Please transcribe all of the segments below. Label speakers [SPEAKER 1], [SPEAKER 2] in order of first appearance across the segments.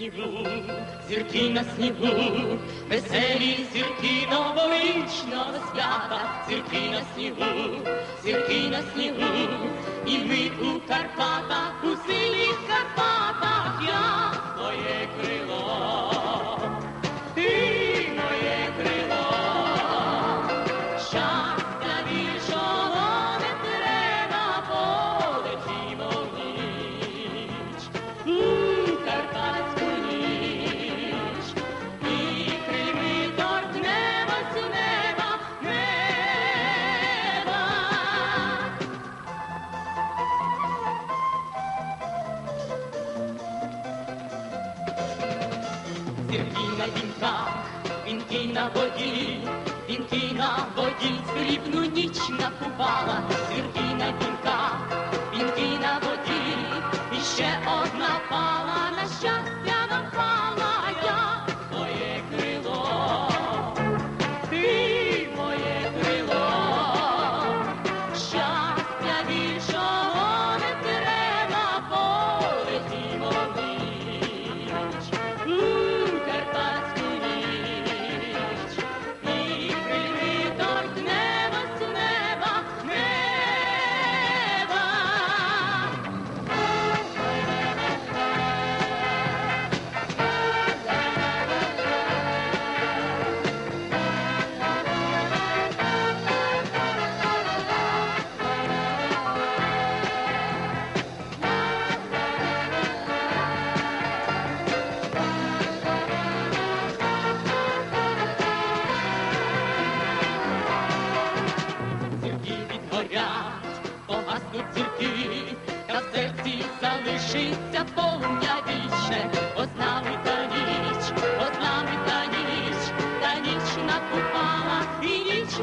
[SPEAKER 1] співу, зірки на снігу, веселі зірки новорічного свята, зірки на снігу, зірки на снігу, і ми у Карпатах усі.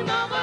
[SPEAKER 1] Mama.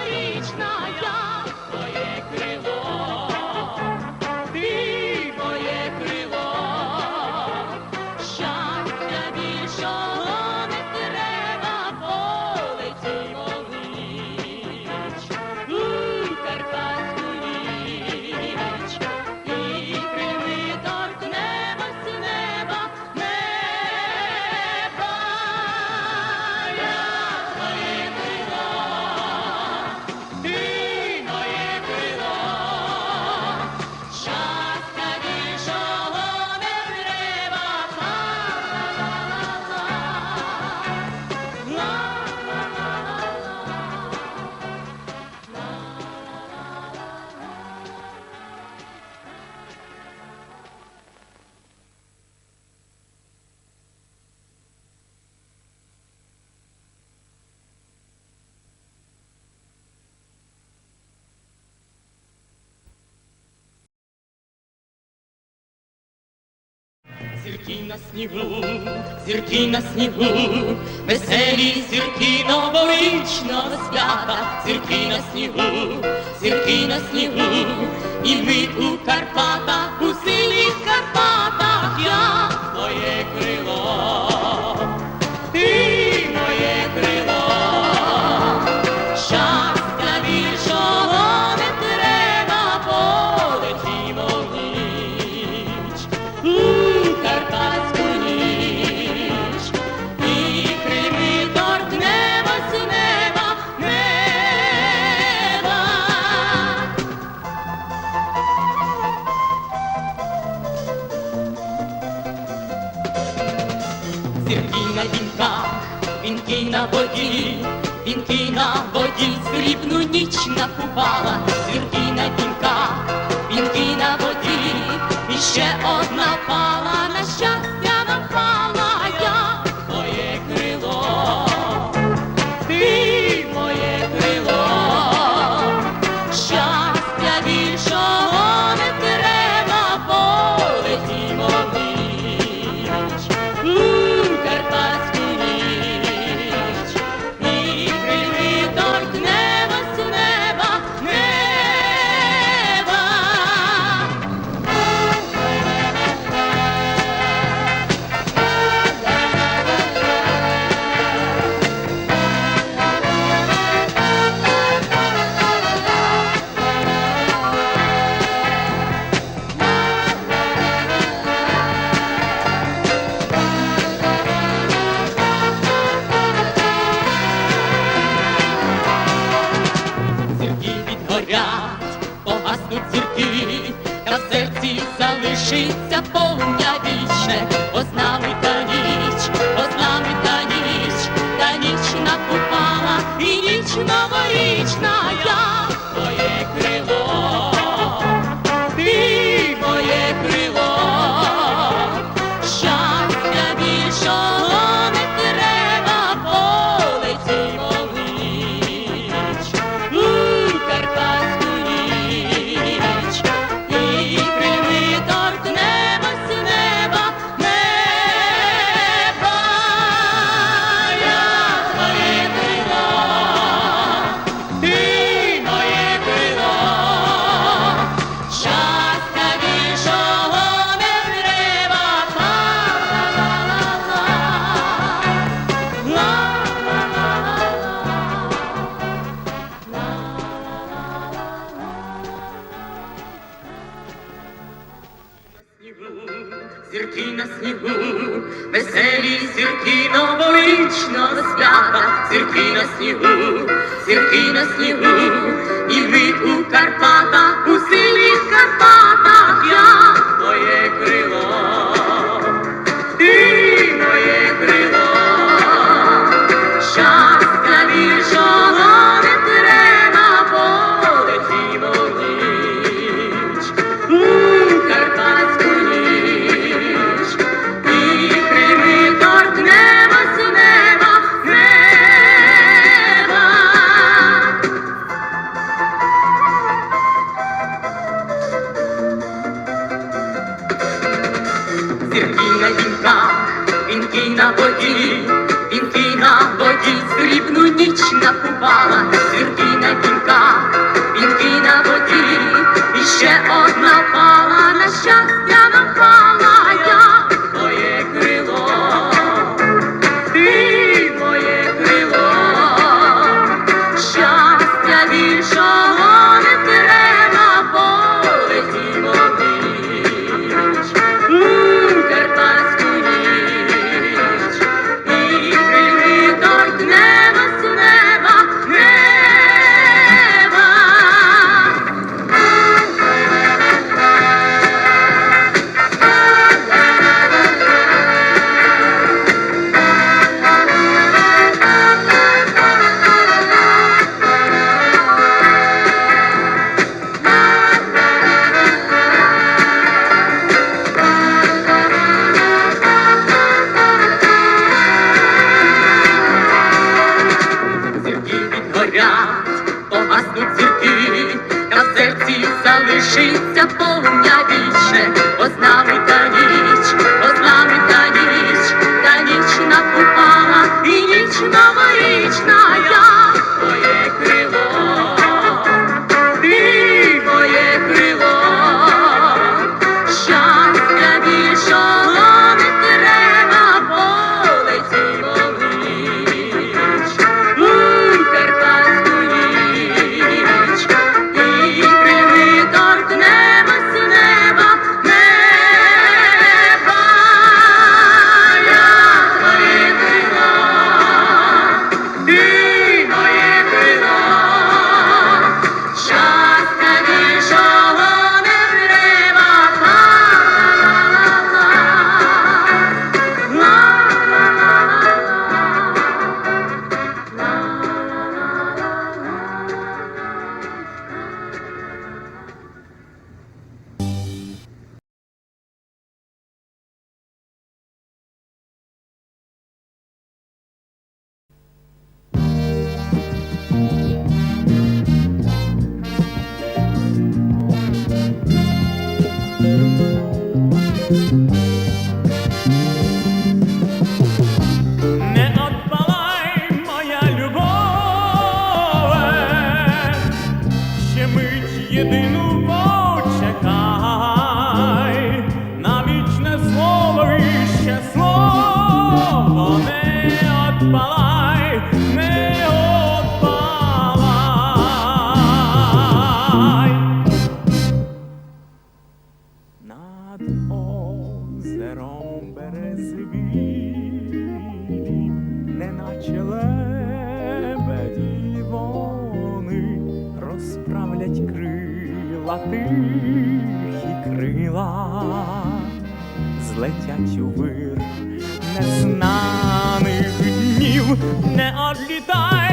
[SPEAKER 1] Зірки на снігу, зірки на снігу, веселі зірки новорічного свята, зірки на снігу, зірки на снігу, і ми у Карпатах на воді срібну ніч накупала, дзвінки на дінках, вінки на воді, і ще одна пала. лишиться полум'я більше. зірки на снігу, веселі зірки новорічного свята, зірки на снігу, зірки на снігу, і ви у Карпатах, у силі Карпатах, як твоє крило. одна пала на щастя напала. не
[SPEAKER 2] отлітай.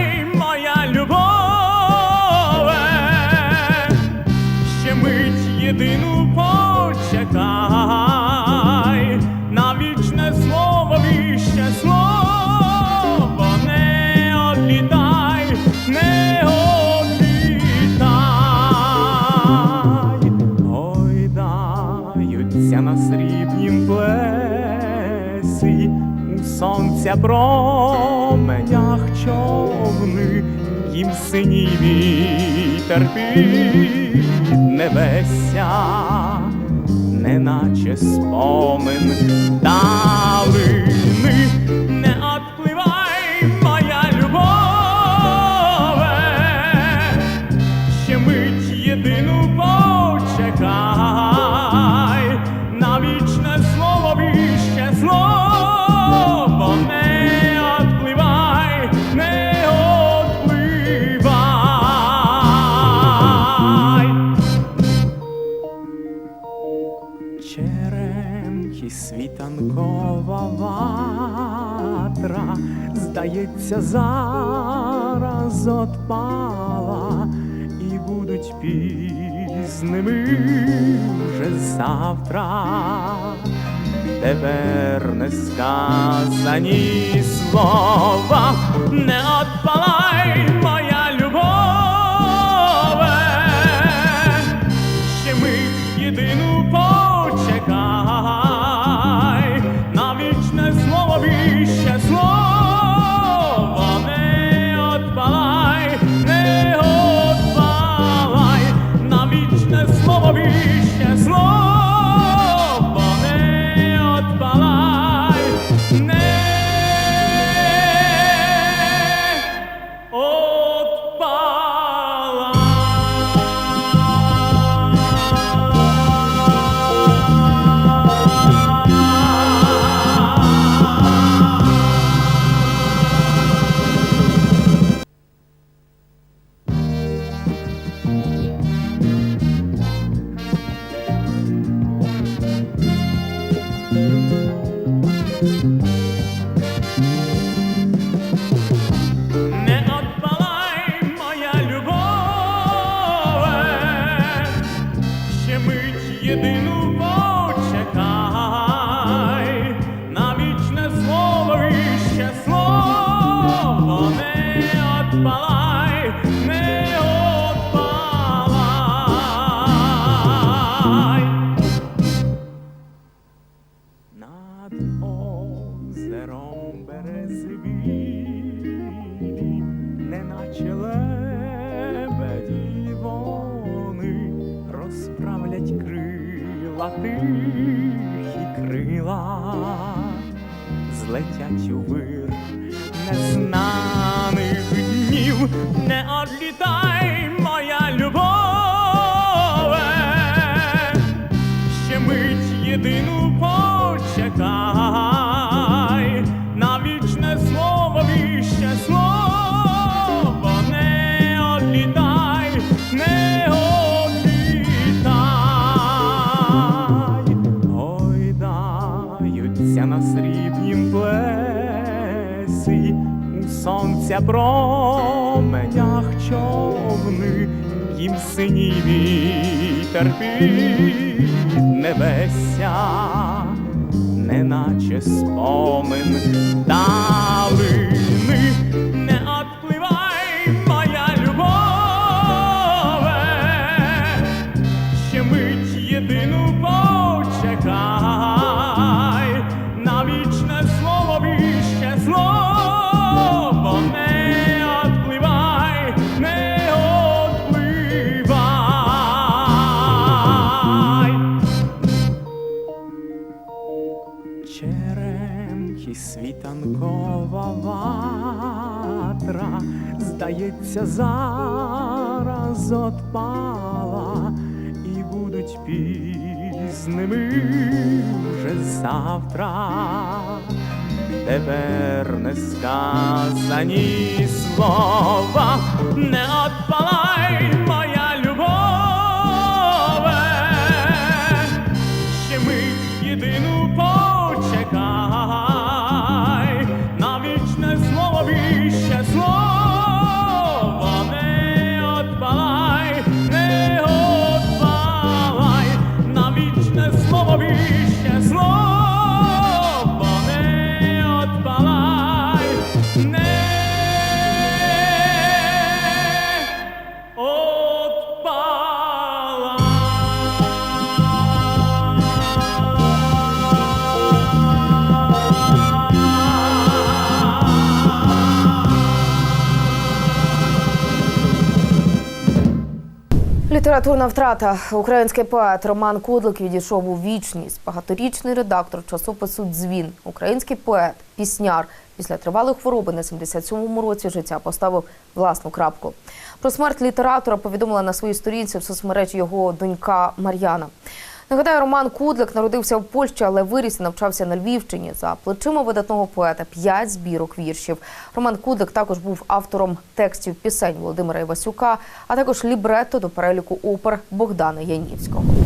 [SPEAKER 2] сонця променях човни, їм синій вітер під небеся, неначе спомин дали. серця зараз отпала і будуть пізними вже завтра, тепер не сказані слова. наче лебеді вони розправлять крила, тихі крила, злетять у вир незнаних днів, не одлітай. променях човни, їм синій вітер під небеся, неначе спомин дали. сонця зараз отпала і будуть пізними вже завтра, тепер не сказані слова, не отпалай.
[SPEAKER 3] Літературна втрата. Український поет Роман Кудлик відійшов у вічність. Багаторічний редактор часопису Дзвін, український поет, пісняр. Після тривалої хвороби на 77-му році життя поставив власну крапку. Про смерть літератора повідомила на своїй сторінці в соцмережі його донька Мар'яна. Нагадаю, Роман Кудлик народився в Польщі, але виріс і навчався на Львівщині. За плечима видатного поета п'ять збірок віршів. Роман Кудлик також був автором текстів пісень Володимира Івасюка, а також лібретто до переліку опер Богдана Янівського.